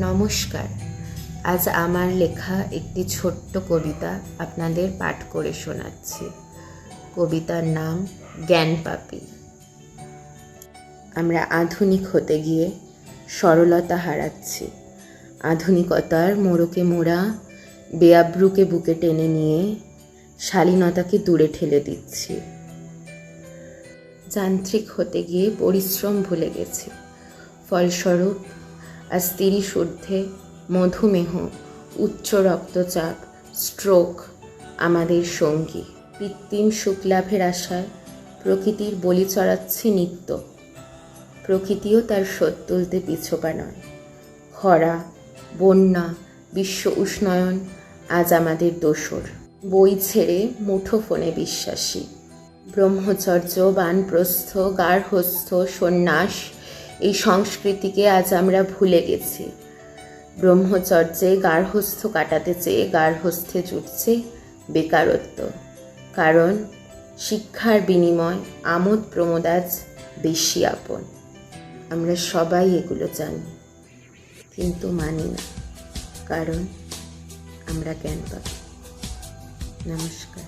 নমস্কার। আজ আমার লেখা একটি ছোট্ট কবিতা আপনাদের পাঠ করে শোনাচ্ছি। কবিতার নাম জ্ঞান পাপি। আমরা আধুনিক হতে গিয়ে সরলতা হারাচ্ছি। আধুনিকতার মোড়কে মোড়া, বেয়াব্রুকে বুকে টেনে নিয়ে শালীনতাকে দূরে ঠেলে দিচ্ছি। যান্ত্রিক হতে গিয়ে পরিশ্রম ভুলে গেছি। ফলস্বরূপ আজ তিরিশ ঊর্ধ্বে মধুমেহ, উচ্চ রক্তচাপ স্ট্রোক আমাদের সঙ্গী। কৃত্রিম সুখলাভের আশায় প্রকৃতির বলি চড়াচ্ছে নিত্য। প্রকৃতিও তার শোধ তুলতে পিছপা নয়। খরা, বন্যা, বিশ্ব উষ্ণায়ন আজ আমাদের দোসর। বই ছেড়ে মুঠোফোনে বিশ্বাসী। ব্রহ্মচর্য, বানপ্রস্থ, গার্হস্থ, সন্ন্যাস এই সংস্কৃতিকে আজ আমরা ভুলে গেছি। ব্রহ্মচর্যে গার্হস্থ কাটাতে চেয়ে গার্হস্থ্যে জুটছে বেকারত্ব। কারণ শিক্ষার বিনিময় আমোদ প্রমোদ আজ বেশি আপন। আমরা সবাই এগুলো জানি, কিন্তু মানি না। কারণ আমরা জ্ঞান পাবো নমস্কার।